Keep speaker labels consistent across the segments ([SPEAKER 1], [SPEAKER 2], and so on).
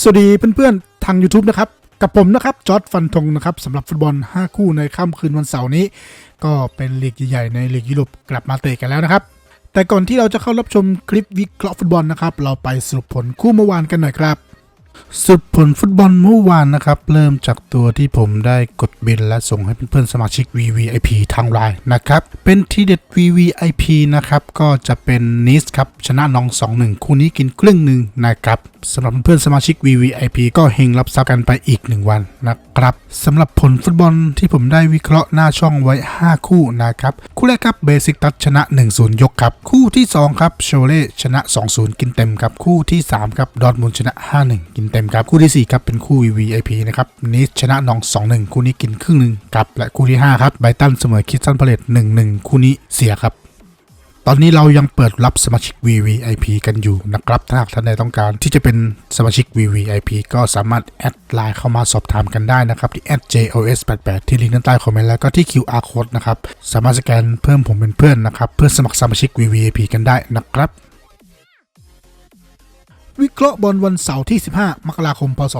[SPEAKER 1] สวัสดีเพื่อนๆ ทาง YouTube นะครับ กับผมนะครับจอร์ดฟันธงนะครับสำหรับฟุตบอล 5 คู่ในค่ำคืนวันเสาร์นี้ ก็เป็นลีกใหญ่ๆในลีกยุโรปกลับมาเตะกันแล้วนะครับ แต่ก่อนที่เราจะเข้ารับชมคลิปวิเคราะห์ฟุตบอลนะครับ เราไปสรุปผลคู่เมื่อวานกันหน่อยครับสุดผลฟุตบอลเมื่อวานนะครับ เริ่มจากตัวที่ผมได้กดบินและส่งให้เพื่อนๆสมาชิก VVIP ทางไลน์นะครับ เป็นทีเด็ด VVIP นะครับ ก็จะเป็นนิสครับ ชนะน้อง 2-1 คู่นี้กินครึ่งหนึ่งนะครับ สำหรับเพื่อนสมาชิก VVIP ก็เฮงรับทรัพย์กันไปอีก 1 วันนะครับสำหรับผลฟุตบอลที่ผมได้วิเคราะห์หน้าช่องไว้ 5 คู่นะครับ คู่แรกครับเบสิกตัชชนะ 1-0 ยกครับ คู่ที่ 2 ครับโชเล่ชนะ 2-0 กินเต็มครับ คู่ที่ 3 ครับดอทมุนชนะ 5-1 กินเต็มครับ คู่ทีสี่ 4 ครับ เป็นคู่ VVIP นะครับนิสชนะน้อง 2-1 คู่นี้กินครึ่งหนึ่งครับและคู่ที่5ครับไบตันเสมอคิสตันพาเลต1-1 คู่นี้เสียครับ ตอนนี้เรายังเปิดรับสมาชิก VVIP กันอยู่นะครับ ถ้าหากท่านใดต้องการที่จะเป็นสมาชิก VVIP ก็สามารถแอดไลน์เข้ามาสอบถามกันได้นะครับ ที่ @jos88 ที่ลิงก์ด้านใต้คอมเมนต์แล้วก็ที่ QR code นะครับ สามารถสแกนเพิ่มผมเป็นเพื่อนนะครับ เพื่อสมัครสมาชิก VVIP กันได้นะครับ วิเคราะห์บอลวันเสาร์ที่ 15 มกราคม พศ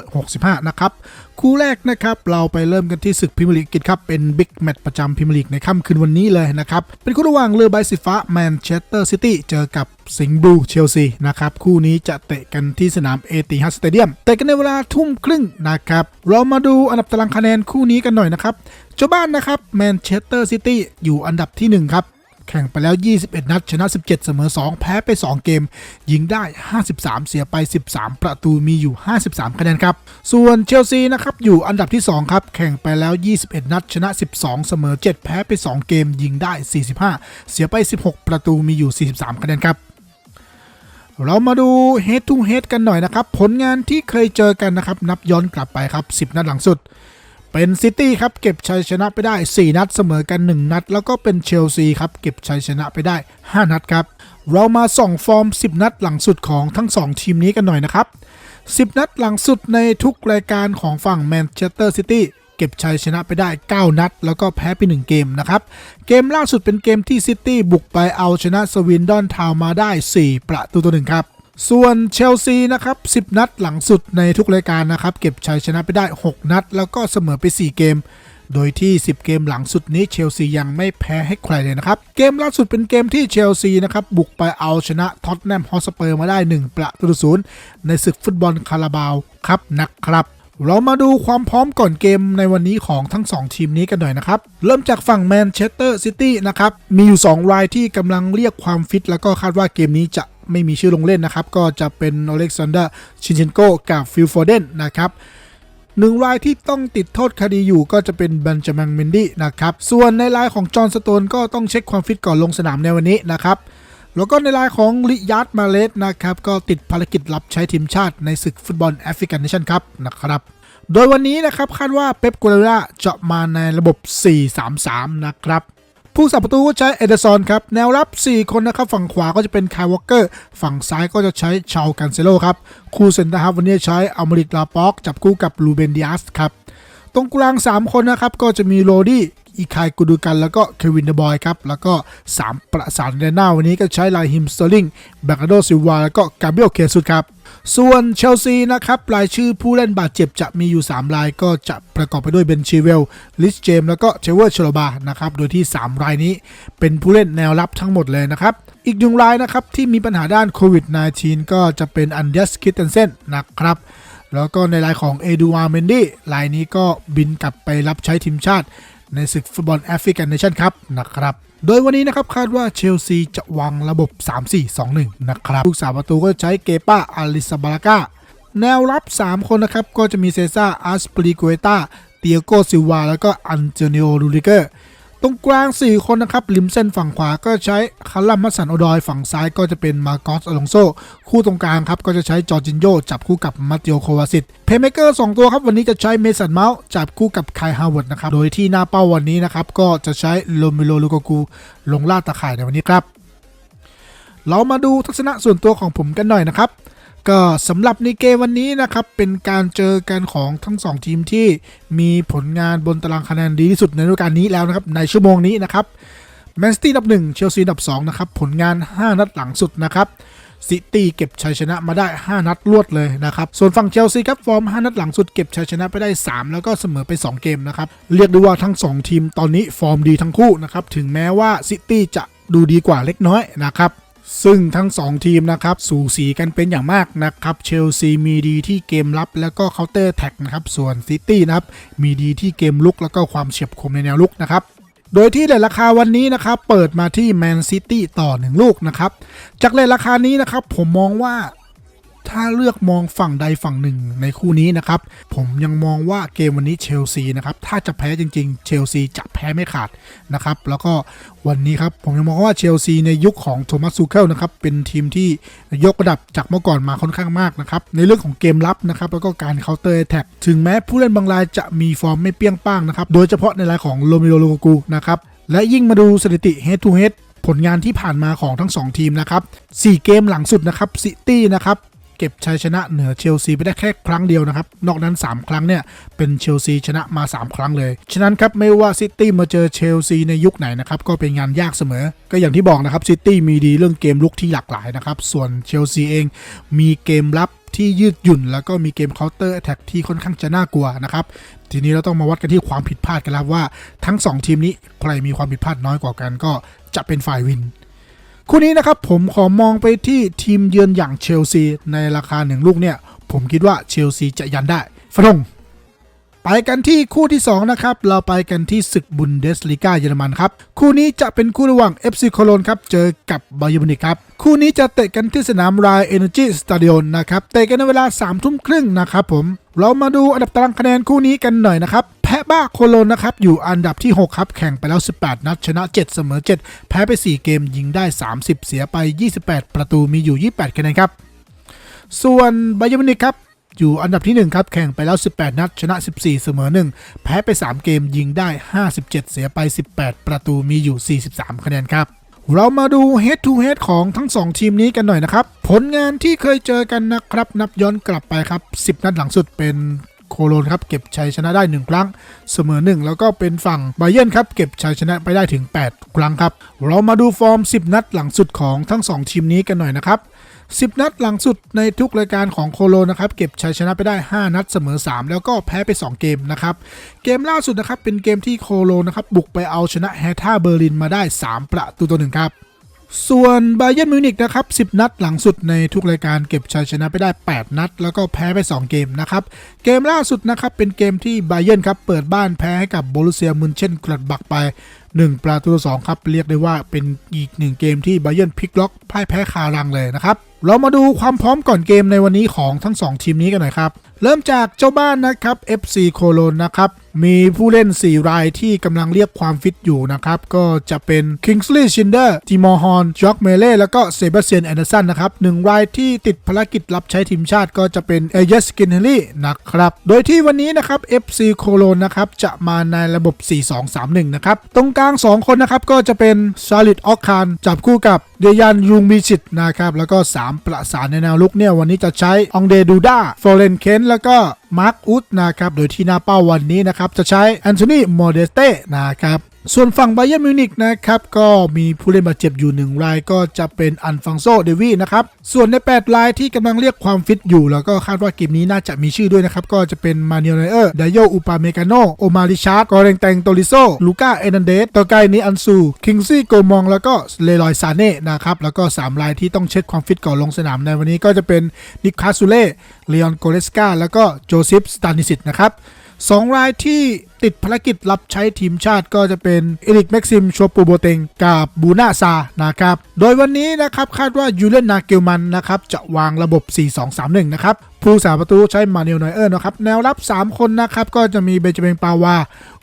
[SPEAKER 1] 2565 นะครับ คู่แรกนะครับเราไปเริ่มกันที่ศึกพรีเมียร์ลีกอังกฤษครับ เป็นบิ๊กแมตช์ประจำพรีเมียร์ลีกในค่ำคืนวันนี้เลยนะครับ เป็นคู่ระหว่างเรือใบสีฟ้าแมนเชสเตอร์ซิตี้เจอกับสิงห์บลูเชลซีนะครับ คู่นี้จะเตะกันที่สนามเอติฮัดสเตเดียมเตะกันในเวลาทุ่มครึ่งนะครับ เรามาดูอันดับตารางคะแนนคู่นี้กันหน่อยนะครับเจ้าบ้านนะครับแมนเชสเตอร์ซิตี้อยู่อันดับที่หนึ่งครับ แข่งไปแล้ว 21 นัด ชนะ 17 เสมอ 2 แพ้ไป 2 เกม ยิงได้ 53 เสียไป 13 ประตูมีอยู่ 53 คะแนนครับ ส่วนเชลซีนะครับอยู่อันดับที่ 2 ครับ แข่งไปแล้ว 21 นัด ชนะ 12 เสมอ 7 แพ้ไป 2 เกม ยิงได้ 45 เสียไป 16 ประตูมีอยู่ 43 คะแนนครับเรามาดู head to head กันหน่อยนะครับ ผลงานที่เคยเจอกันนะครับ นับย้อนกลับไปครับ 10 นัดหลังสุด เป็นซิตี้ครับเก็บชัยชนะไปได้ 4 นัดเสมอกัน 1 นัด แล้วก็เป็นเชลซีครับเก็บชัยชนะไปได้ 5 นัดครับ เรามาส่องฟอร์ม 10 นัดหลังสุดของทั้ง 2 ทีมนี้กันหน่อยนะครับ 10 นัดหลังสุดในทุกรายการของฝั่งแมนเชสเตอร์ซิตี้เก็บชัยชนะไปได้ 9 นัด แล้วก็แพ้ไป 1 เกมนะครับ เกมล่าสุดเป็นเกมที่ซิตี้บุกไปเอาชนะสวินดอนทาวมาได้ 4 ประตูต่อหนึ่งครับ ส่วนเชลซีนะครับ 10 นัดหลังสุดในทุกรายการนะครับ เก็บชัยชนะไปได้ 6 นัด แล้วก็เสมอไป 4 เกม โดยที่ 10 เกมหลังสุดนี้เชลซียังไม่แพ้ให้ใครเลยนะครับ เกมล่าสุดเป็นเกมที่เชลซีนะครับบุกไปเอาชนะท็อตแนมฮอสเปอร์มาได้ 1 ประตูศูนย์ในศึกฟุตบอลคาราบาวครับนะครับเรามาดูความพร้อมก่อนเกมในวันนี้ของทั้ง 2 ทีมนี้กันหน่อยนะครับ เริ่มจากฝั่งแมนเชสเตอร์ซิตี้นะครับ มีอยู่ 2 รายที่กำลังเรียกความฟิต แล้วก็คาดว่าเกมนี้จะ ไม่มีชื่อลงเล่นนะครับ ก็จะเป็นอเล็กซานเดอร์ชินเชนโกกับฟิลฟอร์เดนนะครับหนึ่งรายที่ต้องติดโทษคดีอยู่ก็จะเป็นเบนจามินเมนดี้นะครับ ส่วนในรายของจอห์นสโตนก็ต้องเช็คความฟิตก่อนลงสนามในวันนี้นะครับ แล้วก็ในรายของลิยาร์ดมาเลสนะครับ ก็ติดภารกิจรับใช้ทีมชาติในศึกฟุตบอลแอฟริกันเนชั่นครับนะครับ โดยวันนี้นะครับคาดว่าเป๊ปกัวเรล่าจะมาในระบบ 4-3-3 นะครับ ผู้สับประตูก็ใช้เอเดอร์ซอนครับ แนวรับ 4 คนนะครับ ฝั่งขวาก็จะเป็นคายวอลเกอร์ ฝั่งซ้ายก็จะใช้ชาวกันเซโลครับ คู่เซนเตอร์ฮับวันนี้ใช้อัลมริกลาป็อก จับคู่กับลูเบนดิอัสครับ ตรงกลาง 3 คนนะครับ ก็จะมีโรดี้อีคายกูดูกันแล้วก็เควินเดบอยครับ แล้วก็ 3 ประสานแดนหน้าวันนี้ก็ใช้ไลฮิมสเตอร์ลิงแบกาโดซิลวาแล้วก็กาเบรียลเคซุดครับ ส่วนเชลซีนะครับรายชื่อผู้เล่นบาดเจ็บจะมีอยู่ 3 รายก็จะประกอบไปด้วยเบนชีเวล ลิสเจม แล้วก็เชเวอร์ชโลบานะครับโดยที่ 3 รายนี้เป็นผู้เล่นแนวรับทั้งหมดเลยนะครับอีกหนึ่งรายนะครับที่มีปัญหาด้านโควิด -19 ก็จะเป็นอันเดสคิตเทนเซนนะครับแล้วก็ในรายของเอดูอาร์เมนดี้รายนี้ก็บินกลับไปรับใช้ทีมชาติในศึกฟุตบอลแอฟริกันเนชั่นครับนะครับ โดยวันนี้นะครับคาดว่าเชลซีจะวางระบบ 3-4-2-1 นะครับลูกสาวประตูก็ใช้เกป้าอาลิซาบาลากาแนวรับ 3 คนนะครับ ก็จะมีเซซ่าอาสปริโกเอตาเตียโกซิวา แล้วก็อันเจเนโอรูริเกอร์ ตรงกลาง 4 คนนะครับริมเส้นฝั่งขวาก็ใช้คารัมมัสันอดอยฝั่งซ้ายก็จะเป็นมาโกสอลองโซคู่ตรงกลางครับก็จะใช้จอร์จินโยจับคู่กับมาติโอโควาซิตเพย์เมเกอร์2ตัวครับวันนี้จะใช้เมสันเมาส์จับคู่กับไคฮาวเวิร์ดนะครับโดยที่หน้าเป้าวันนี้นะครับก็จะใช้โลมิโลลูกกูลงล่าตะข่ายในวันนี้ครับ เรามาดูทัศนะส่วนตัวของผมกันหน่อยนะครับ ก็สำหรับในเกมวันนี้นะครับ เป็นการเจอกันของทั้ง 2 ทีมที่มีผลงานบนตารางคะแนนดีที่สุดในฤดูกาลนี้แล้วนะครับในชั่วโมงนี้นะครับแมนซิตี้อันดับ 1 เชลซีอันดับ2นะครับผลงาน 5 นัดหลังสุดนะครับซิตี้เก็บชัยชนะมาได้ 5 นัดรวดเลยนะครับ ส่วนฝั่งเชลซีครับฟอร์ม 5 นัดหลังสุดเก็บชัยชนะไปได้ 3 แล้วก็เสมอไป 2 เกมนะครับ เรียกได้ว่าทั้ง 2 ทีมตอนนี้ฟอร์มดีทั้งคู่นะครับ ถึงแม้ว่าซิตี้จะดูดีกว่าเล็กน้อยนะครับ ซึ่งทั้ง 2 ทีมนะครับสูสีกันเป็นอย่างมากนะครับเชลซีมีดีที่เกมรับแล้วก็เคาน์เตอร์แท็กนะครับส่วนซิตี้นะครับมีดีที่เกมลุกแล้วก็ความเฉียบคมในแนวลุกนะครับโดยที่เลทราคาวันนี้นะครับเปิดมาที่แมนซิตี้ต่อ 1 ลูกนะครับจากเลทราคานี้นะครับผมมองว่า ถ้าเลือกมองฝั่งใดฝั่งหนึ่งในคู่นี้นะครับ ผมยังมองว่าเกมวันนี้เชลซีนะครับถ้าจะแพ้จริง ๆ เชลซีจะแพ้ไม่ขาดนะครับแล้วก็วันนี้ครับผมยังมองว่าเชลซีในยุคของโทมัสซูเคิลนะครับเป็นทีมที่ยกระดับจากเมื่อก่อนมาค่อนข้างมากนะครับในเรื่องของเกมรับนะครับแล้วก็การเคาน์เตอร์แท็กถึงแม้ผู้เล่นบางรายจะมีฟอร์มไม่เปี้ยงป้างนะครับโดยเฉพาะในรายของโรมิโอโลกูนะครับและยิ่งมาดูสถิติ head to head ผลงานที่ผ่านมาของทั้ง 2 ทีมนะครับ 4 เกมหลังสุดนะครับซิตี้นะครับ เก็บชัยชนะเหนือเชลซีไปได้แค่ครั้งเดียวนะครับ นอกนั้น 3 ครั้งเนี่ย เป็นเชลซีชนะมา 3 ครั้งเลย ฉะนั้นครับ ไม่ว่าซิตี้มาเจอเชลซีในยุคไหนนะครับ ก็เป็นงานยากเสมอ ก็อย่างที่บอกนะครับซิตี้มีดีเรื่องเกมลุกที่หลากหลายนะครับ ส่วนเชลซีเองมีเกมรับที่ยืดหยุ่น แล้วก็มีเกมเคาน์เตอร์แท็กที่ค่อนข้างจะน่ากลัวนะครับ ทีนี้เราต้องมาวัดกันที่ความผิดพลาดกันแล้วว่า ทั้ง 2 ทีมนี้ใครมีความผิดพลาดน้อยกว่ากันก็จะเป็นฝ่ายวิน คู่นี้นะครับผมขอมองไปที่ทีมเยือนอย่างเชลซีในราคาหนึ่งลูกเนี่ย ผมคิดว่าเชลซีจะยันได้ฟะทงไปกันที่คู่ที่ 2 นะครับ เราไปกันที่ศึกบุนเดสลีกาเยอรมันครับ คู่นี้จะเป็นคู่ระหว่าง FC โคโลนครับ เจอกับบาเยอร์มิวนิกครับ คู่นี้จะเตะกันที่สนามรายเอเนจีสตาดิโอนะครับ เตะกันในเวลา3ามทุ่มครึ่งนะครับผม เรามาดูอันดับตารางคะแนนคู่นี้กันหน่อยนะครับ แพ้บ้าโคโลนนะครับอยู่อันดับที่ 6 ครับ แข่งไปแล้ว 18 นัด ชนะ 7 เสมอ 7 แพ้ไป 4 เกมยิงได้ 30 เสียไป 28 ประตูมีอยู่ 28คะแนนครับ ส่วนไบเยอร์มินิกครับอยู่อันดับที่ 1 ครับ แข่งไปแล้ว 18 นัด ชนะ 14 เสมอ 1 แพ้ไป 3 เกมยิงได้ 57 เสียไป 18 ประตูมีอยู่ 43 คะแนนครับเรามาดู head to head ของทั้ง 2 ทีมนี้กันหน่อยนะครับ ผลงานที่เคยเจอกันนะครับ นับย้อนกลับไปครับ 10 นัดหลังสุดเป็น โคโลนครับเก็บชัยชนะได้ 1 ครั้ง เสมอ 1 แล้วก็เป็นฝั่งไบเยนครับเก็บชัยชนะไปได้ถึง 8 ครั้งครับ เรามาดูฟอร์ม 10 นัดหลังสุดของทั้ง 2 ทีมนี้กันหน่อยนะครับ10 นัดหลังสุดในทุกรายการของโคโลนะครับเก็บชัยชนะไปได้ 5 นัดเสมอ 3 แล้วก็แพ้ไป 2 เกมนะครับเกมล่าสุดนะครับเป็นเกมที่โคโลนะครับบุกไปเอาชนะแฮท่าเบอร์ลินมาได้ 3 ประตูต่อหนึ่งครับ ส่วนไบเยนมิวนิกนะครับ10 นัดหลังสุดในทุกรายการเก็บชัยชนะไปได้ 8 นัด แล้วก็แพ้ไป 2 เกมนะครับ เกมล่าสุดนะครับเป็นเกมที่ไบเยนครับเปิดบ้านแพ้ให้กับโบรุเซียมุนเช่นกลัดบักไป 1 ประตูต่อสองครับ เรียกได้ว่าเป็นอีกหนึ่งเกมที่ไบเยนพลิกล็อกพ่ายแพ้คารังเลยนะครับ เรามาดูความพร้อมก่อนเกมในวันนี้ของทั้ง 2 ทีมนี้กันหน่อยครับ เริ่มจากเจ้าบ้านนะครับ FC โคโลนนะครับ มีผู้เล่น 4 รายที่กำลังเรียกความฟิตอยู่นะครับ ก็จะเป็น Kingsley Shinder ติมอร์ฮอนจ็อกเมเล่แล้วก็เซบาสเตียนแอนเดอร์สันนะครับหนึ่งรายที่ติดภารกิจรับใช้ทีมชาติก็จะเป็นเอเยสกินเฮลี่นะครับ โดยที่วันนี้นะครับ FC โคโลนนะครับจะมาในระบบ 4-2-3-1 นะครับ ตรงกลาง 2 คนนะครับก็จะเป็นซาลิดออกคานจับคู่กับ เดยันยุงมิชิตนะครับ แล้วก็ 3 ประสานในแนวลุกเนี่ย วันนี้จะใช้องเดดูด้าฟอเรนเคนแล้วก็มาร์คอุดนะครับ โดยที่หน้าเป้าวันนี้นะครับ จะใช้แอนโทนีโมเดสเต้นะครับ ส่วนฝั่งไบเย r n นมิวนิกนะครับ ก็มีผู้เล่นบาดเจ็บอยู่หนึ่งรายก็จะเป็นอันฟังโซเดวีนะครับ ส่วนใน 8 รายที่กำลังเรียกความฟิตอยู่ แล้วก็คาดว่าเกมนี้น่าจะมีชื่อด้วยนะครับ ก็จะเป็นมาเนียลไนเออร์ไดโยอุปาเมกาโนโอมาริชาร์ดกอเรงแตงโตลิโซลูก้าเอนันเดสตอไกนิอันซูคิงซี่โกมอง แล้วก็เลลอยซาเน่นะครับแล้วก็ 3 รายที่ต้องเช็คความฟิตก่อนลงสนามในวันนี้ก็จะเป็นนิคาซูเล่เลออนโกเลสกาแล้วก็โจซิฟสตานิสิตนะครับสองรายที่ ติดภารกิจรับใช้ทีมชาติก็จะเป็นเอริกแม็กซิมโชปูโบเตงกับบูนาซานะครับ โดยวันนี้นะครับคาดว่ายูเลนนาเกลมันนะครับจะวางระบบ 4-2-3-1 นะครับผู้สาประตูใช้มาเนลนอยเออร์นะครับแนวรับ 3 คนนะครับก็จะมีเบนจามินปาวา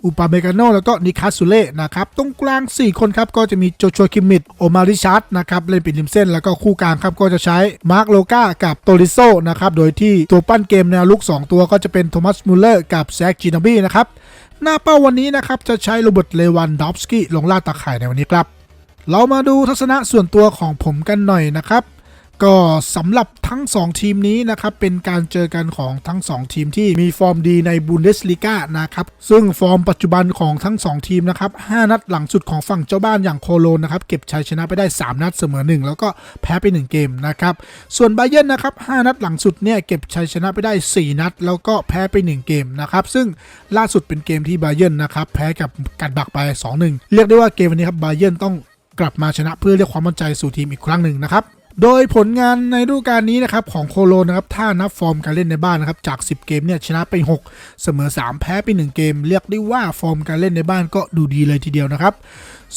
[SPEAKER 1] อุปาเมกาโนแล้วก็นิคัสซูเล่นะครับตรงกลาง 4 คนครับก็จะมีโจชัวคิมมิดโอมาริชาร์ดนะครับเล่นป็นริมเส้นแล้วก็คู่กลางครับก็จะใช้มาร์คโลกากับโตริโซนะครับโดยที่ตัวปั้นเกมแนวลุก 2 ตัวก็จะเป็นโทมัสมูลเลอร์กับแซคจินาบี้นะครับ หน้าเป้าวันนี้นะครับจะใช้โรเบิร์ตเลวันดอฟสกี้ลงล่าตาข่ายในวันนี้ครับ เรามาดูทัศนะส่วนตัวของผมกันหน่อยนะครับ ก็สำหรับทั้ง 2 ทีมนี้นะครับเป็นการเจอกันของทั้ง 2 ทีมที่มีฟอร์มดีในบูนเดสลีกานะครับซึ่งฟอร์มปัจจุบันของทั้ง 2 ทีมนะครับ5นัดหลังสุดของฝั่งเจ้าบ้านอย่างโคโลนนะครับเก็บชัยชนะไปได้ 3 นัดเสมอ 1 แล้วก็แพ้ไป 1 เกมนะครับส่วนไบเยนนะครับ5นัดหลังสุดเนี่ยเก็บชัยชนะไปได้ 4 นัด แล้วก็แพ้ไป 1 เกมนะครับซึ่งล่าสุดเป็นเกมที่ไบเยนนะครับแพ้กับการบักไป 2-1 เรียกได้ว่าเกมวันนี้ครับไบเยนต้องกลับมาชนะเพื่อเรียกความมั่นใจสู่ทีมอีกครั้งหนึ่งนะครับ โดยผลงานในฤดูกาลนี้นะครับของโคโลนะครับถ้านับฟอร์มการเล่นในบ้านนะครับจาก 10 เกมเนี่ยชนะไป 6 เสมอ 3 แพ้ไป 1 เกม เรียกได้ว่าฟอร์มการเล่นในบ้านก็ดูดีเลยทีเดียวนะครับ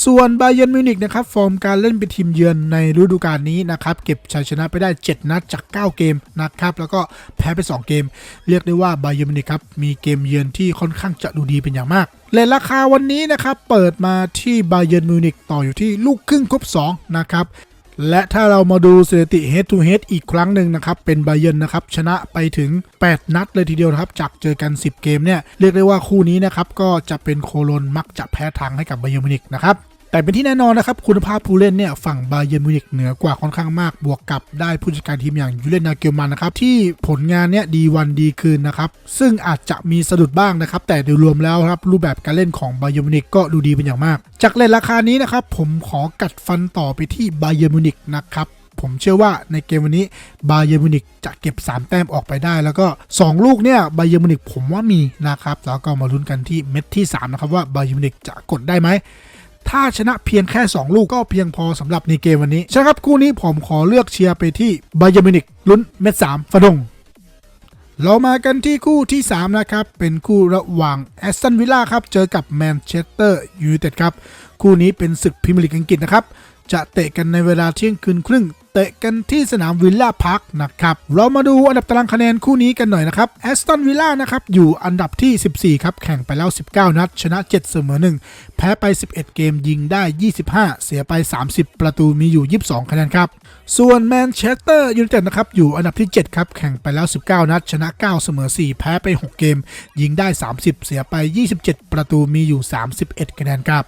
[SPEAKER 1] ส่วนไบเยนมิวนิกนะครับฟอร์มการเล่นเป็นทีมเยือนในฤดูกาลนี้นะครับเก็บชัยชนะไปได้ 7 นัดจาก 9 เกมนะครับแล้วก็แพ้ไป 2 เกม เรียกได้ว่าไบเยนมิวนิกครับมีเกมเยือนที่ค่อนข้างจะดูดีเป็นอย่างมากเลทราคาวันนี้นะครับเปิดมาที่ไบเยนมิวนิกต่ออยู่ที่ลูกครึ่งครบ2นะครับ และถ้าเรามาดูสถิติ head to head อีกครั้งหนึ่งนะครับ เป็นไบเยนนะครับ ชนะไปถึง 8 นัดเลยทีเดียวครับ จากเจอกัน 10 เกมเนี่ย เรียกได้ว่าคู่นี้นะครับ ก็จะเป็นโคโลนมักจะแพ้ทางให้กับไบเยร์มินิกนะครับ แต่เป็นที่แน่นอนนะครับ คุณภาพผู้เล่นเนี่ยฝั่งไบเยร์นมิวนิกเหนือกว่าค่อนข้างมากบวกกับได้ผู้จัดการทีมอย่างยูเลนนาเกลมันนะครับที่ผลงานเนี่ยดีวันดีคืนนะครับซึ่งอาจจะมีสะดุดบ้างนะครับแต่โดยรวมแล้วครับรูปแบบการเล่นของไบเยร์นมิวนิกก็ดูดีเป็นอย่างมาก จากเลทราคานี้นะครับผมขอกัดฟันต่อไปที่ไบเยร์นมิวนิกนะครับผมเชื่อว่าในเกมวันนี้บาเยอร์มิวนิกจะเก็บ 3 แต้มออกไปได้ แล้วก็ 2 ลูกเนี่ยบาเยอร์มิวนิกผมว่ามีนะครับ แล้วก็มาลุ้นกันที่เม็ดที่ 3 นะครับว่าบาเยอร์มิวนิกจะกดได้ไหม ถ้าชนะเพียงแค่ 2 ลูกก็เพียงพอสำหรับในเกมวันนี้ใช่ครับคู่นี้ผมขอเลือกเชียร์ไปที่บาเยอร์มินิกลุ้นเม็ดสามฟะดงเรามากันที่คู่ที่ 3 นะครับ เป็นคู่ระหว่างแอสตันวิลล่าครับ เจอกับแมนเชสเตอร์ยูไนเต็ดครับ คู่นี้เป็นศึกพรีเมียร์ลีกอังกฤษนะครับ จะเตะกันในเวลาเที่ยงคืนครึ่ง เตะกันที่สนามวิลล่าพาร์คนะครับ เรามาดูอันดับตารางคะแนนคู่นี้กันหน่อยนะครับแอสตันวิลล่านะครับ อยู่อันดับที่ 14 ครับ แข่งไปแล้ว 19 นัด ชนะ 7 เสมอ 1 แพ้ไป 11 เกมยิงได้ 25 เสียไป 30 ประตูมีอยู่ 22 คะแนนครับ ส่วนแมนเชสเตอร์ยูไนเต็ดนะครับ อยู่อันดับที่ 7 ครับ แข่งไปแล้ว 19 นัด ชนะ 9 เสมอ 4 แพ้ไป 6 เกม ยิงได้ 30 เสียไป 27 ประตูมีอยู่ 31 คะแนนครับ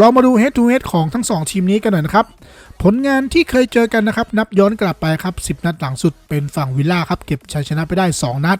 [SPEAKER 1] เรามาดู head to head ของทั้ง 2 ทีมนี้กันหน่อยนะครับ ผลงานที่เคยเจอกันนะครับ นับย้อนกลับไปครับ 10 นัดหลังสุดเป็นฝั่งวิลล่าครับ เก็บชัยชนะไปได้ 2 นัด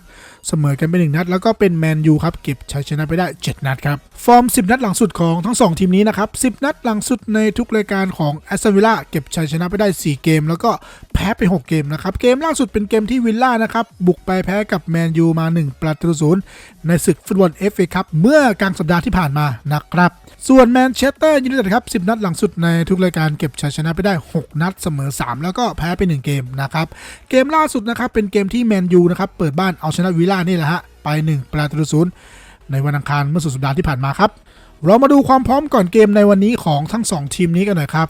[SPEAKER 1] เสมอกันไป 1 นัด แล้วก็เป็นแมนยูครับ เก็บชัยชนะไปได้ 7 นัดครับ ฟอร์ม 10 นัดหลังสุดของทั้ง 2 ทีมนี้นะครับ 10 นัดหลังสุดในทุกรายการของแอสตันวิลล่าเก็บชัยชนะไปได้ 4 เกม แล้วก็แพ้ไป 6 เกมนะครับ เกมล่าสุดเป็นเกมที่วิลล่านะครับ บุกไปแพ้กับแมนยูมา 1 ประตูศูนย์ในศึกฟุตบอลเอฟเอคัพเมื่อกลางสัปดาห์ที่ผ่านมานะครับ ส่วนแมนเชสเตอร์ยูไนเต็ดครับ 10 นัดหลังสุดในทุกรายการเก็บชัยชนะไปได้ 6 นัดเสมอ 3 แล้วก็แพ้ไป 1 เกมนะครับเกมล่าสุดนะครับเป็นเกมที่แมนยูนะครับเปิดบ้านเอาชนะวิลล่านี่แหละฮะไป 1 ประตูศูนย์ ในวันอังคารเมื่อสุดสัปดาห์ที่ผ่านมาครับ เรามาดูความพร้อมก่อนเกมในวันนี้ของทั้ง 2 ทีมนี้กันหน่อยครับ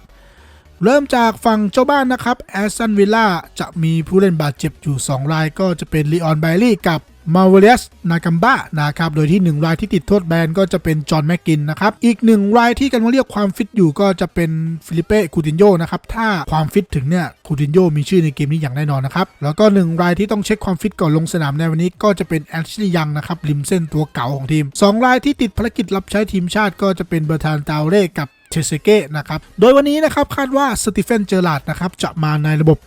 [SPEAKER 1] เริ่มจากฝั่งเจ้าบ้านนะครับแอสตันวิลล่าจะมีผู้เล่นบาดเจ็บอยู่ 2 รายก็จะเป็นลีออนไบลี่กับ มาเวเลสนากัมบ้านะครับ โดยที่ 1 รายที่ติดโทษแบนก็จะเป็นจอห์นแมกกินนะครับ อีก 1 รายที่กำลังเรียกความฟิตอยู่ก็จะเป็นฟิลิเป้คูตินโยนะครับ ถ้าความฟิตถึงเนี่ยคูตินโยมีชื่อในเกมนี้อย่างแน่นอนนะครับ แล้วก็ 1 รายที่ต้องเช็คความฟิตก่อนลงสนามในวันนี้ก็จะเป็นแอนชิลียังนะครับริมเส้นตัวเก่าของทีม 2 รายที่ติดภารกิจรับใช้ทีมชาติก็จะเป็นเบอร์ทานตาเร่กับ เชเซเก้นะครับ โดยวันนี้นะครับคาดว่าสตีเฟนเจอร์ลาดนะครับจะมาในระบบ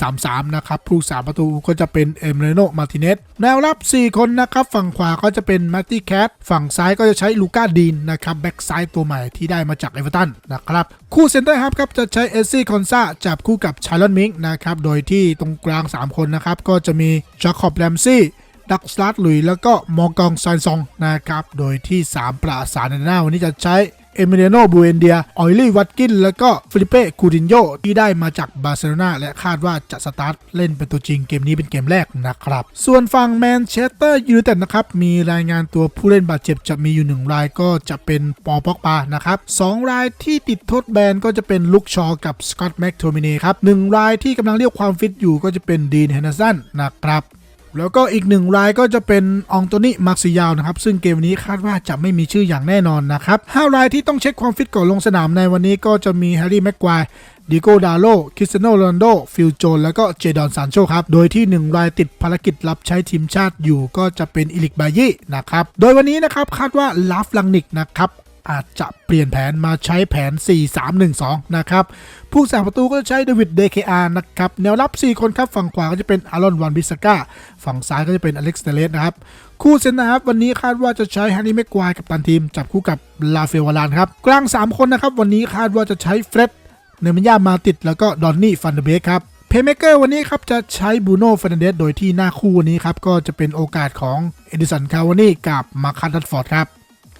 [SPEAKER 1] 4-3-3 นะครับผู้สามประตูก็จะเป็นเอมเรโนมาติเนสแนวรับ 4 คนนะครับ ฝั่งขวาก็จะเป็นแมตตี้แคทฝั่งซ้ายก็จะใช้ลูก้าดีนนะครับแบ็กซ้ายตัวใหม่ที่ได้มาจากเอเวอร์ตันนะครับคู่เซนเตอร์ฮับครับจะใช้เอซี่คอนซาจับคู่กับชาร์ลอนมิงนะครับโดยที่ตรงกลาง 3 คนนะครับก็จะมีจาคอบแรมซี่ดักสลาดลุยแล้วก็มองกองซานซองนะครับ โดยที่ 3 ประสานในหน้าวันนี้จะใช้ เอเมเนโนบูเอนเดียออยลี่วัตกิน แล้วก็ฟิลิเป้คูดินโยที่ได้มาจากบาร์เซโลนาและคาดว่าจะสตาร์ทเล่นเป็นตัวจริงเกมนี้เป็นเกมแรกนะครับ ส่วนฝั่งแมนเชสเตอร์ยูไนเต็ดนะครับ มีรายงานตัวผู้เล่นบาดเจ็บจะมีอยู่ 1 รายก็จะเป็นปอปอกปานะครับสองรายที่ติดโทษแบนก็จะเป็นลุกชอกับสกอตแม็กโทมินีครับหนึ่งรายที่กำลังเรียกความฟิตอยู่ก็จะเป็นดีนเฮนเดอร์สันนะครับ แล้วก็อีกหนึ่งรายก็จะเป็นองโตนีมาร์ซิยาวนะครับ ซึ่งเกมนี้คาดว่าจะไม่มีชื่ออย่างแน่นอนนะครับห้ารายที่ต้องเช็คความฟิตก่อนลงสนามในวันนี้ก็จะมีแฮร์รี่แม็กควายดิโกดาโลคริสเตโนโรนโด ฟิลโจน แล้วก็เจดอนซานโชครับ โดยที่หนึ่งรายติดภารกิจรับใช้ทีมชาติอยู่ก็จะเป็นอิลิกบายี่นะครับ โดยวันนี้นะครับคาดว่าลาฟลังนิกนะครับ อาจจะเปลี่ยนแผนมาใช้แผน 4-3-1-2 นะครับ ผู้สาประตูก็จะใช้เดวิดเดเคอาร์นะครับ แนวรับ 4 คนครับ ฝั่งขวาก็จะเป็นอารอนวันบิสกาฝั่งซ้ายก็จะเป็นอเล็กซ์เตเลสนะครับ คู่เซนนะครับวันนี้คาดว่าจะใช้แฮร์รี่แม็กควายกับตันทีม จับคู่กับลาเฟลวารานครับ กลาง 3 คนนะครับ วันนี้คาดว่าจะใช้เฟร็ดเนมันยามาติดแล้วก็ดอนนี่ฟันเดเบกครับเพย์เมเกอร์วันนี้ครับจะใช้บูโน่ฟ e นเดสโดยที่หน้าคู่วันนี้ครับ ก็จะเป็นโอกาสของเอดิสันคาวานี่กับมาคันทัตฟอร์ดครับ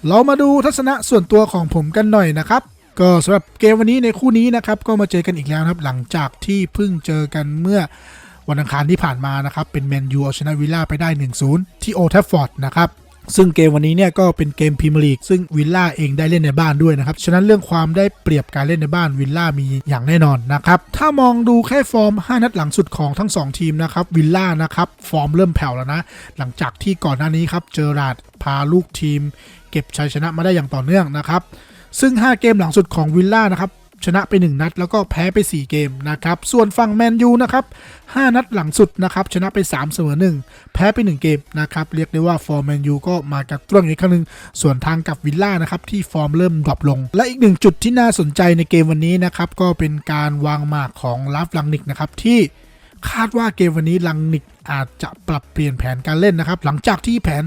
[SPEAKER 1] เรามาดูทัศนะส่วนตัวของผมกันหน่อยนะครับ ก็สำหรับเกมวันนี้ในคู่นี้นะครับ ก็มาเจอกันอีกแล้วครับ หลังจากที่เพิ่งเจอกันเมื่อวันอังคารที่ผ่านมานะครับ เป็นแมนยูเอาชนะวิลล่าไปได้ 1-0 ที่โอทัฟฟอร์ดนะครับซึ่งเกมวันนี้เนี่ยก็เป็นเกมพรีเมียร์ลีกซึ่งวิลล่าเองได้เล่นในบ้านด้วยนะครับ ฉะนั้นเรื่องความได้เปรียบการเล่นในบ้านวิลล่ามีอย่างแน่นอนนะครับ ถ้ามองดูแค่ฟอร์ม 5 นัดหลังสุดของทั้ง 2 ทีมนะครับวิลล่านะครับ ฟอร์มเริ่มแผ่วแล้วนะ หลังจากที่ก่อนหน้านี้ครับเจอราดพาลูกทีม เก็บชัยชนะมาได้อย่างต่อเนื่องนะครับ ซึ่ง 5 เกมหลังสุดของวิลล่านะครับชนะไป 1 นัดแล้วก็แพ้ไป 4 เกมนะครับ ส่วนฝั่งแมนยูนะครับ5นัดหลังสุดนะครับชนะไป 3 เสมอ 1 แพ้ไป 1 เกมนะครับเรียกได้ว่าฟอร์มแมนยูก็มากระตุ้นอีกครั้งหนึ่งส่วนทางกับวิลล่านะครับที่ฟอร์มเริ่มดรอปลง และอีกหนึ่งจุดที่น่าสนใจในเกมวันนี้นะครับก็เป็นการวางหมากของลาฟลังนิกนะครับที่ คาดว่าเกมวันนี้ลังนิกอาจจะปรับเปลี่ยนแผนการเล่นนะครับ หลังจากที่แผน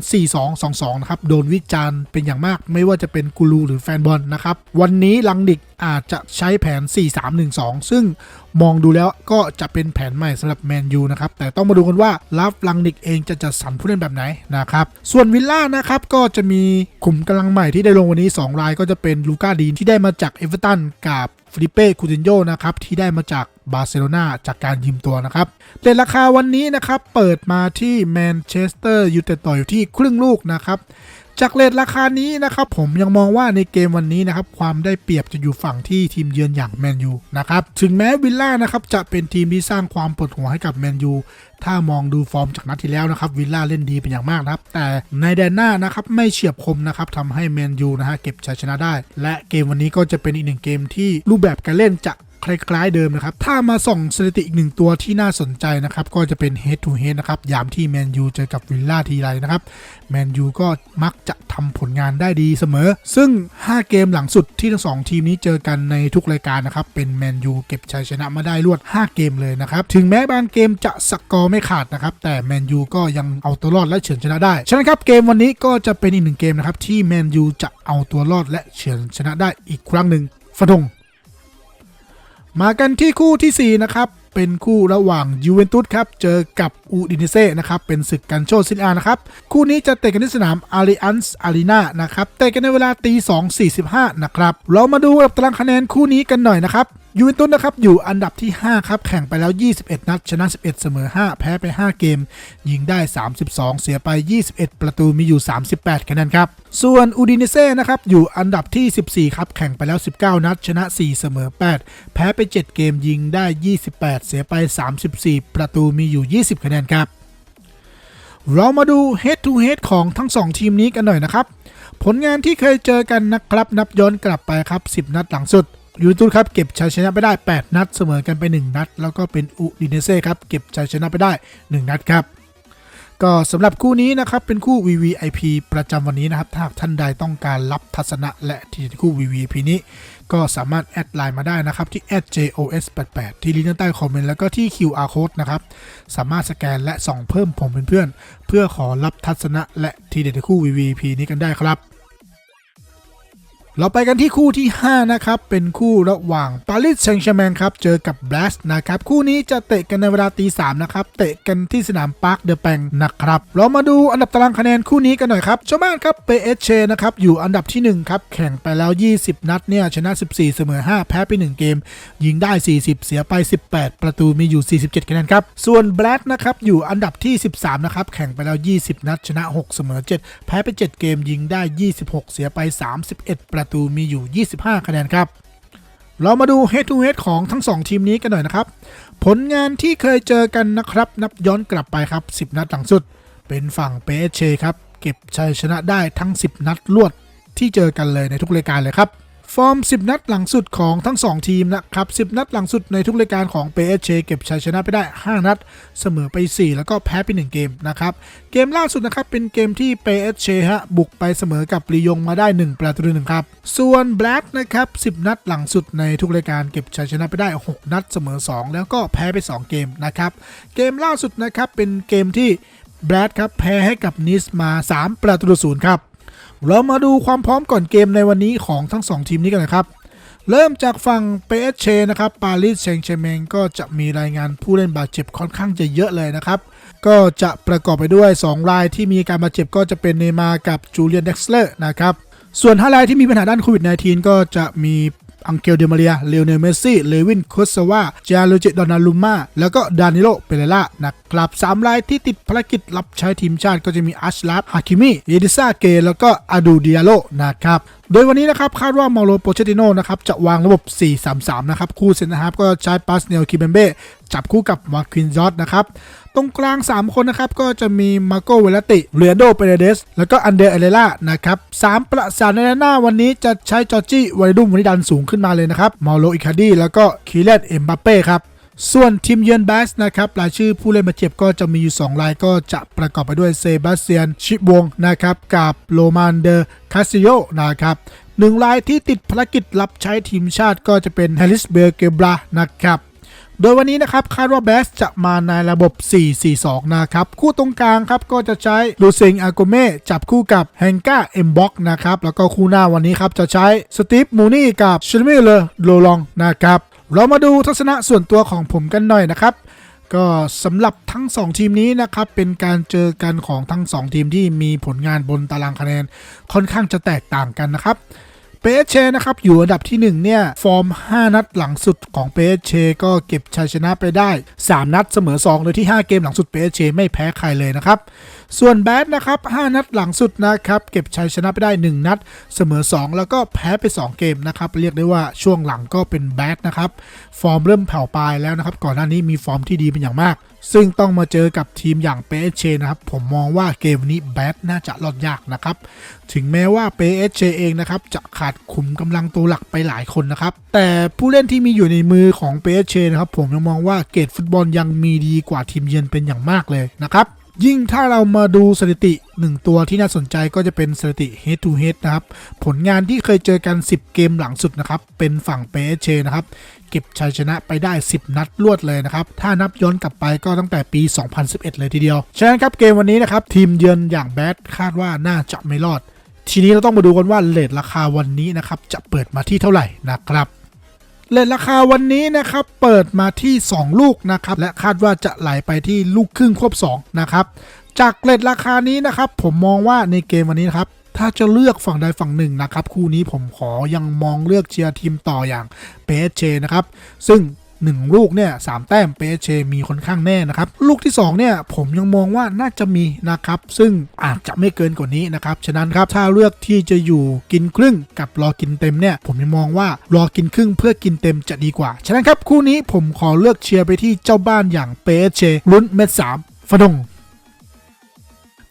[SPEAKER 1] 4-2-2-2 นะครับ โดนวิจารณ์เป็นอย่างมากไม่ว่าจะเป็นกูรูหรือแฟนบอลนะครับ วันนี้ลังนิกอาจจะใช้แผน 4-3-1-2 ซึ่งมองดูแล้วก็จะเป็นแผนใหม่สำหรับแมนยูนะครับ แต่ต้องมาดูกันว่าลาฟลังนิกเองจะจัดสรรผู้เล่นแบบไหนนะครับ ส่วนวิลล่านะครับก็จะมีขุมกำลังใหม่ที่ได้ลงวันนี้ 2 รายก็จะเป็นลูก้าดีนที่ได้มาจากเอเวอร์ตันกับ ฟิลิเป้คูตินโยนะครับที่ได้มาจากบาร์เซโลนาจากการยืมตัวนะครับเรทราคาวันนี้นะครับเปิดมาที่แมนเชสเตอร์ยูไนเต็ดต่ออยู่ที่ครึ่งลูกนะครับ จากเลทราคานี้นะครับผมยังมองว่าในเกมวันนี้นะครับความได้เปรียบจะอยู่ฝั่งที่ทีมเยือนอย่างแมนยูนะครับถึงแม้วิลล่านะครับจะเป็นทีมที่สร้างความปวดหัวให้กับแมนยูถ้ามองดูฟอร์มจากนัดที่แล้วนะครับวิลล่าเล่นดีเป็นอย่างมากนะครับ แต่ในแดนหน้านะครับไม่เฉียบคมนะครับทำให้แมนยูนะฮะเก็บชัยชนะได้ และเกมวันนี้ก็จะเป็นอีกหนึ่งเกมที่รูปแบบการเล่นจะ คล้ายๆเดิมนะครับ ถ้ามาส่องสถิติอีกหนึ่งตัวที่น่าสนใจนะครับ ก็จะเป็น head to head นะครับ ยามที่แมนยูเจอกับวิลล่าทีไรนะครับ แมนยูก็มักจะทำผลงานได้ดีเสมอ ซึ่ง 5 เกมหลังสุดที่ทั้งสองทีมนี้เจอกันในทุกรายการนะครับ เป็นแมนยูเก็บชัยชนะมาได้รวด 5 เกมเลยนะครับ ถึงแม้บางเกมจะสกอร์ไม่ขาดนะครับ แต่แมนยูก็ยังเอาตัวรอดและเฉือนชนะได้ ฉะนั้นครับเกมวันนี้ก็จะเป็นอีกหนึ่งเกมนะครับที่แมนยูจะเอาตัวรอดและเฉือนชนะได้อีกครั้งหนึ่งฟันธง มากันที่คู่ทีสี่ 4 นะครับ เป็นคู่ระหว่างยูเวนตุสครับ เจอกับอูดินิเซ่นะครับ เป็นศึกกันโชซินอานะครับ คู่นี้จะเตะกันที่สนามอาริอันส์อารีนานะครับ เตะกันในเวลาตี2.45นะครับ เรามาดูอันดับตารางคะแนนคู่นี้กันหน่อยนะครับ ยูเวนตุสนะครับอยู่อันดับที่ 5 ครับ แข่งไปแล้ว 21 นัด ชนะ 11 เสมอ 5 แพ้ไป 5 เกม ยิงได้ 32 เสียไป 21 ประตูมีอยู่ 38 คะแนนครับ ส่วนอูดินเซ่นะครับอยู่อันดับที่ 14 ครับ แข่งไปแล้ว 19 นัด ชนะ 4 เสมอ 8 แพ้ไป 7 เกมยิงได้ 28 เสียไป 34 ประตูมีอยู่ 20 คะแนนครับเรามาดู head to head ของทั้ง 2 ทีมนี้กันหน่อยนะครับ ผลงานที่เคยเจอกันนะครับนับย้อนกลับไปครับ 10 นัดหลังสุด ยูนตุสครับเก็บชัยชนะไปได้ 8 นัดเสมอกันไป 1 นัด แล้วก็เป็นอุดิเนเซ่ครับเก็บชัยชนะไปได้ 1 นัดครับก็สำหรับคู่นี้นะครับเป็นคู่ VVIP ประจำวันนี้นะครับถ้าท่านใดต้องการรับทัศนะและที่คู่ VVIP นี้ ก็สามารถแอดไลน์มาได้นะครับที่ @jos88 ที่ลิงก์ด้านใต้คอมเมนต์แล้วก็ที่ QR code นะครับสามารถสแกนและส่องเพิ่มผมเป็นเพื่อน เพื่อขอรับทัศนะและทีเด็ดคู่ VVP นี้กันได้ครับ เราไปกันที่คู่ที่ 5 นะครับ เป็นคู่ระหว่างปารีสแซงต์แชร์แมงครับ เจอกับบลสนะครับ คู่นี้จะเตะกันในเวลาตีสามนะครับ เตะกันที่สนามปาร์คเดอะแปงนะครับ เรามาดูอันดับตารางคะแนนคู่นี้กันหน่อยครับชาวบ้านครับเปเอชเชนะครับ อยู่อันดับที่ 1 ครับ แข่งไปแล้ว 20 นัดเนี่ย ชนะ 14 เสมอ 5 แพ้ไป 1 เกม ยิงได้ 40 เสียไป 18 ประตูมีอยู่ 47 คะแนนครับ ส่วนแบล็กนะครับ อยู่อันดับที่ 13 นะครับ แข่งไปแล้ว 20 นัด ชนะ 6 เสมอ 7 แพ้ไป 7 เกม ยิงได้ 26 เสียไป 31 ประตูมีอยู่ 25 คะแนนครับ เรามาดู head to head ของทั้ง 2 ทีมนี้กันหน่อยนะครับ ผลงานที่เคยเจอกันนะครับ นับย้อนกลับไปครับ 10 นัดหลังสุด เป็นฝั่งเปเชครับ เก็บชัยชนะได้ทั้ง 10 นัดรวดที่เจอกันเลยในทุกรายการเลยครับ ฟอร์ม 10 นัดหลังสุดของทั้ง 2 ทีมนะครับ 10 นัดหลังสุดในทุกรายการของ PSG เก็บชัยชนะไปได้ 5 นัด เสมอไป 4 แล้วก็แพ้ไป 1 เกมนะครับ เกมล่าสุดนะครับ เป็นเกมที่ PSG ฮะบุกไปเสมอกับลียงมาได้ 1 ประตูหนึ่งครับ ส่วนแบล็กนะครับ 10 นัดหลังสุดในทุกรายการเก็บชัยชนะไปได้ 6 นัดเสมอ 2 แล้วก็แพ้ไป 2 เกมนะครับ เกมล่าสุดนะครับเป็นเกมที่แบล็กครับแพ้ให้กับนิสมา 3 ประตูศูนย์ครับ เรามาดูความพร้อมก่อนเกมในวันนี้ของทั้ง 2 ทีมนี้กันนะครับ เริ่มจากฝั่ง PSG นะครับปารีสแซงต์แชร์แมงก็จะมีรายงานผู้เล่นบาดเจ็บค่อนข้างจะเยอะเลยนะครับ ก็จะประกอบไปด้วย 2 รายที่มีการบาดเจ็บก็จะเป็นเนมากับจูเลียนเด็กซ์เลอร์นะครับส่วน5รายที่มีปัญหาด้านโควิด -19 ก็จะมี อังเกลเดมาเรียเลโอเนลเมสซี่เลวินคุสวาจาโลเจดอนาลุมาแล้วก็ดานิโลเปเรล่านะครับสามรายที่ติดภารกิจรับใช้ทีมชาติก็จะมีอัชลาฟฮาคิมิเยดิซาเกแล้วก็อาดูดิอาโลนะครับโดยวันนี้นะครับคาดว่ามาโลโปเชติโนนะครับจะวางระบบ 4-3-3 นะครับ คู่เซนนะครับก็ใช้ปาสเนลคิเบมเบ้จับคู่กับมาควินยอดนะครับ ตรงกลาง 3 คนนะครับ ก็จะมีมาโกเวลติเรียโดเปเรเดส แล้วก็อันเดอร์เอเลล่านะครับสามประสานในหน้าวันนี้จะใช้จอร์จี้วริดุมวนิดันสูงขึ้นมาเลยนะครับมาโลอิคาดีแล้วก็คีเลตเอ็มบัปเป้ครับส่วนทีมเยือนแบสนะครับรายชื่อผู้เล่นบาเจ็บก็จะมีอยู่ 2 รายก็จะประกอบไปด้วยเซบาสเตียน ชิบวงนะครับกับโรมานเดอร์คาซิโยนะครับหนึ่งรายที่ติดภารกิจรับใช้ทีมชาติก็จะเป็นแฮริสเบอร์เกบรานะครับ โดยวันนี้นะครับคาดว่าแบสจะมาในระบบ 4-4-2 นะครับ คู่ตรงกลางครับก็จะใช้ลูเซงอาโกเม่จับคู่กับแฮงก้าเอ็มบ็อกนะครับ แล้วก็คู่หน้าวันนี้ครับจะใช้สตีฟมูนี่กับชิลเมเลโลลองนะครับ เรามาดูทัศนะส่วนตัวของผมกันหน่อยนะครับก็สำหรับทั้ง 2 ทีมนี้นะครับเป็นการเจอกันของทั้ง 2 ทีมที่มีผลงานบนตารางคะแนนค่อนข้างจะแตกต่างกันนะครับ เปเชนะครับอยู่อันดับที่ 1 เนี่ย ฟอร์ม 5 นัดหลังสุดของเปเชก็เก็บชัยชนะไปได้ 3 นัดเสมอ 2 โดยที่ 5 เกมหลังสุดเปเชไม่แพ้ใครเลยนะครับ ส่วนแบดนะครับ 5 นัดหลังสุดนะครับ เก็บชัยชนะไปได้ 1 นัดเสมอ 2 แล้วก็แพ้ไป 2 เกมนะครับ เรียกได้ว่าช่วงหลังก็เป็นแบดนะครับ ฟอร์มเริ่มแผ่วปลายแล้วนะครับ ก่อนหน้านี้มีฟอร์มที่ดีเป็นอย่างมากซึ่งต้องมาเจอกับทีมอย่างเปเชนะครับ ผมมองว่าเกมนี้แบทน่าจะรอดยากนะครับ ถึงแม้ว่าเปเชเองนะครับ จะขาดขุมกำลังตัวหลักไปหลายคนนะครับ แต่ผู้เล่นที่มีอยู่ในมือของเปเชนะครับ ผมยังมองว่าเกรดฟุตบอลยังมีดีกว่าทีมเยือนเป็นอย่างมากเลยนะครับ ยิ่งถ้าเรามาดูสถิติ 1 ตัวที่น่าสนใจก็จะเป็นสถิติ head to head นะครับ ผลงานที่เคยเจอกัน 10 เกมหลังสุดนะครับ เป็นฝั่งเปเชนะครับ เก็บชัยชนะไปได้ 10 นัดรวดเลยนะครับ ถ้านับย้อนกลับไปก็ตั้งแต่ปี 2011 เลยทีเดียว ฉะนั้นครับเกมวันนี้นะครับ ทีมเยือนอย่างแบดคาดว่าน่าจะไม่รอด ทีนี้เราต้องมาดูกันว่าเลทราคาวันนี้นะครับจะเปิดมาที่เท่าไหร่นะครับ เลทราคาวันนี้นะครับเปิดมาที่ 2 ลูกนะครับและคาดว่าจะไหลไปที่ลูกครึ่งควบ2นะครับจากเลทราคานี้นะครับผมมองว่าในเกมวันนี้นครับถ้าจะเลือกฝั่งใดฝั่งหนึ่งนะครับคู่นี้ผมขอยังมองเลือกเชียร์ทีมต่ออย่างเปเชนะครับซึ่ง 1 ลูกเนี่ยสามแต้มเปเชมีค่อนข้างแน่นะครับ ลูกที่ 2 เนี่ย ผมยังมองว่าน่าจะมีนะครับ ซึ่งอาจจะไม่เกินกว่านี้นะครับ ฉะนั้นครับ ถ้าเลือกที่จะอยู่กินครึ่งกับรอกินเต็มเนี่ย ผมยังมองว่ารอกินครึ่งเพื่อกินเต็มจะดีกว่า ฉะนั้นครับ คู่นี้ผมขอเลือกเชียร์ไปที่เจ้าบ้านอย่างเปเชลุ้นเม็ดสามฟดง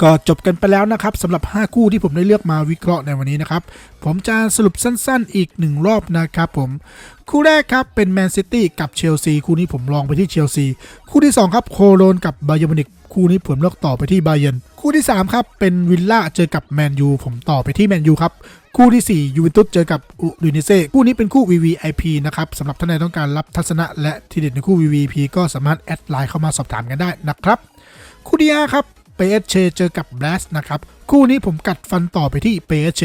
[SPEAKER 1] ก็จบกันไปแล้วนะครับสำหรับ 5 คู่ที่ผมได้เลือกมาวิเคราะห์ในวันนี้นะครับ ผมจะสรุปสั้นๆอีก 1 รอบนะครับผม คู่แรกครับเป็นแมนซิตี้กับเชลซีคู่นี้ผมลองไปที่เชลซีคู่ที่ 2 ครับโคโลนกับบาเยร์นมินิกคู่นี้ผมเลือกต่อไปที่บาเยนคู่ที่ 3 ครับ เป็นวิลล่าเจอกับแมนยูผมต่อไปที่แมนยูครับ คู่ที่4ยูเวนตุสเจอกับอุดิเนเซ่คู่นี้เป็นคู่ VVIP นะครับสำหรับท่านใดต้องการรับทัศนะและทีเด็ดในคู่ VVIP ก็สามารถแอดไลน์เข้ามาสอบถามกันได้นะครับ คู่ที่ห้าครับเปเอเชเจอกับแบลสนะครับ คู่นี้ผมกัดฟันต่อไปที่เปเช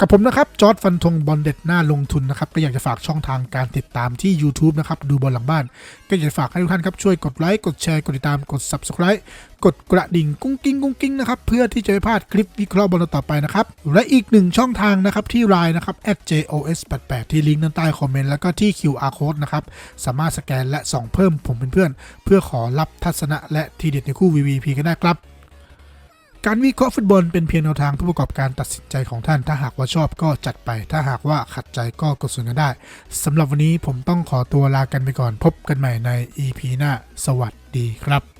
[SPEAKER 1] กับผมนะครับ จอร์ดฟันธงบอลเด็ดหน้าลงทุนนะครับ ก็อยากจะฝากช่องทางการติดตามที่ YouTube นะครับ ดูบอลหลังบ้าน ก็อยากจะฝากให้ทุกท่านครับ ช่วยกดไลค์ กดแชร์ กดติดตาม กด Subscribe กดกระดิ่งกุ้งกิ้งกุ้งกิ้งนะครับ เพื่อที่จะไม่พลาดคลิปวิเคราะห์บอลต่อไปนะครับ และอีกหนึ่งช่องทางนะครับที่ไลน์นะครับ @jos88 ที่ลิงก์ด้านใต้คอมเมนต์แล้วก็ที่ QR code นะครับ สามารถสแกนและส่องเพิ่มผมเป็นเพื่อน เพื่อขอรับทัศนะและทีเด็ดในคู่ VVP กันได้ครับ การวิเคราะห์ฟุตบอลเป็นเพียงแนวทางผู้ประกอบการตัดสินใจของท่าน ถ้าหากว่าชอบก็จัดไป ถ้าหากว่าขัดใจก็กดสุนกันได้สำหรับวันนี้ผมต้องขอตัวลากันไปก่อนพบกันใหม่ใน EP หน้า สวัสดีครับ